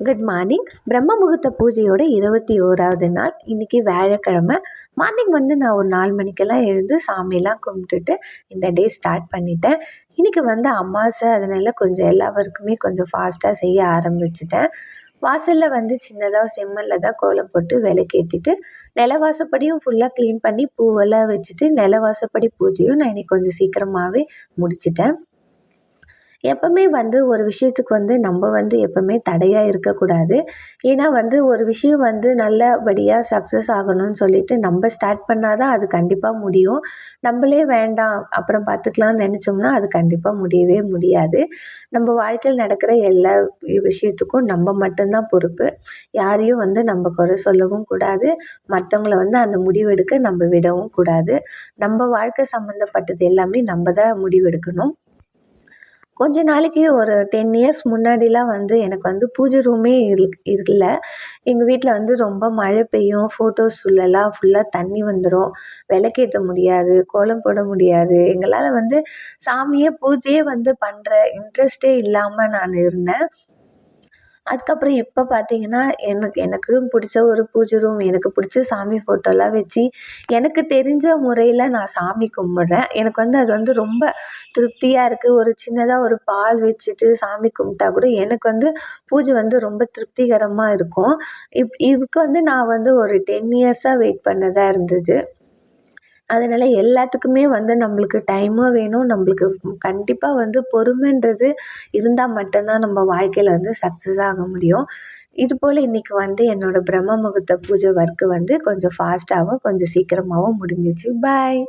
Good morning பிரம்ம முகூர்த்த பூஜையோட இருபத்தி ஓராவது நாள். இன்றைக்கி வியாழக்கிழமை. மார்னிங் வந்து நான் ஒரு நாலு மணிக்கெல்லாம் எழுந்து சாமியெல்லாம் கும்பிட்டுட்டு இந்த டே ஸ்டார்ட் பண்ணிட்டேன். இன்றைக்கி வந்து அம்மாசை அதனால கொஞ்சம் எல்லா ஒர்க்குமே கொஞ்சம் ஃபாஸ்ட்டாக செய்ய ஆரம்பிச்சிட்டேன். வாசலில் வந்து சின்னதாக செம்மல்ல தான் கோலம் போட்டு விளக்கேற்றிட்டு நிலவாசப்படியும் ஃபுல்லாக க்ளீன் பண்ணி பூவெல்லாம் வச்சுட்டு நிலவாசப்படி பூஜையும் நான் இன்றைக்கி கொஞ்சம் சீக்கிரமாகவே முடிச்சிட்டேன். எப்போவுமே வந்து ஒரு விஷயத்துக்கு வந்து நம்ம வந்து எப்போவுமே தடையாக இருக்கக்கூடாது. ஏன்னா வந்து ஒரு விஷயம் வந்து நல்லபடியாக சக்ஸஸ் ஆகணும்னு சொல்லிட்டு நம்ம ஸ்டார்ட் பண்ணால் தான் அது கண்டிப்பாக முடியும். நம்மளே வேண்டாம் அப்புறம் பார்த்துக்கலாம்னு நினச்சோம்னா அது கண்டிப்பாக முடியவே முடியாது. நம்ம வாழ்க்கையில் நடக்கிற எல்லா விஷயத்துக்கும் நம்ம மட்டும்தான் பொறுப்பு. யாரையும் வந்து நம்ம குறை சொல்லவும் கூடாது. மற்றவங்கள வந்து அந்த முடிவெடுக்க நம்ம விடவும் கூடாது. நம்ம வாழ்க்கை சம்மந்தப்பட்டது எல்லாமே நம்ம தான் முடிவெடுக்கணும். கொஞ்ச நாளைக்கு ஒரு டென் இயர்ஸ் முன்னாடிலாம் வந்து எனக்கு வந்து பூஜை ரூமே இருக் இல்லை. எங்கள் வீட்டில் வந்து ரொம்ப மழை பெய்யும் ஃபோட்டோஸ் உள்ளலாம் ஃபுல்லாக தண்ணி வந்துடும் விளக்கேற்ற முடியாது கோலம் போட முடியாது. எங்களால் வந்து சாமியே பூஜையே வந்து பண்ணுற இன்ட்ரெஸ்ட்டே இல்லாமல் நான் இருந்தேன். அதுக்கப்புறம் இப்போ பார்த்தீங்கன்னா எனக்கு எனக்கு பிடிச்ச ஒரு பூஜை ரூம் எனக்கு பிடிச்ச சாமி ஃபோட்டோலாம் வச்சு எனக்கு தெரிஞ்ச முறையில் நான் சாமி கும்பிட்றேன். எனக்கு வந்து அது வந்து ரொம்ப திருப்தியாக இருக்குது ஒரு சின்னதாக ஒரு பால் வச்சுட்டு சாமி கும்பிட்டா கூட எனக்கு வந்து பூஜை வந்து ரொம்ப திருப்திகரமாக இருக்கும். இப் இதுக்கு வந்து நான் வந்து ஒரு டென் இயர்ஸாக வெயிட் பண்ணதாக இருந்தது. அதனால் எல்லாத்துக்குமே வந்து நம்மளுக்கு டைமும் வேணும். நம்மளுக்கு கண்டிப்பாக வந்து பொறுமைன்றது இருந்தால் மட்டும்தான் நம்ம வாழ்க்கையில் வந்து சக்ஸஸ் ஆக முடியும். இதுபோல் இன்றைக்கி வந்து என்னோடய பிரம்ம முகூர்த்த பூஜை ஒர்க்கு வந்து கொஞ்சம் ஃபாஸ்ட்டாகவும் கொஞ்சம் சீக்கிரமாகவும் முடிஞ்சிச்சு. பாய்